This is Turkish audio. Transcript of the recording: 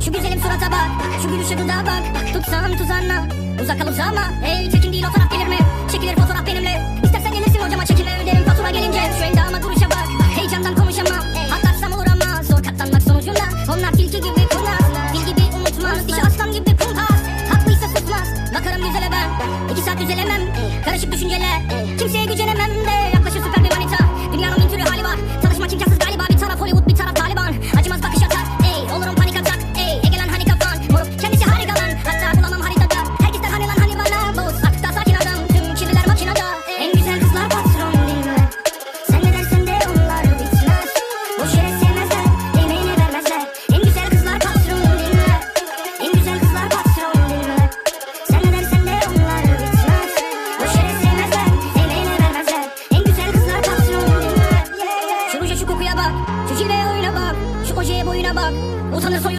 Şu güzelim surata bak Şu gülüşe dudağa bak. Tutsam tuzağına Uzak kal uzağıma Hey çirkin değil o taraf gelir mi? Çekilir fotoğraf benimle. İstersen gelirsin hocama çekime öderim. Fatura gelince Şu endama duruşa bak. Heyecandan konuşamam Atlarsam olur ama Zor katlanmak sonucunda Onlar tilki gibi kurnaz. Fil gibi unutmaz Dişi aslan gibi kumpas. Haklıysa susmaz Bakarım güzele ben. İki saat düzelemem Karışık düşünceler Kimseye gücenemem bak. Fikire oyuna bak. Şu kocaya boyuna bak. Utanır soyun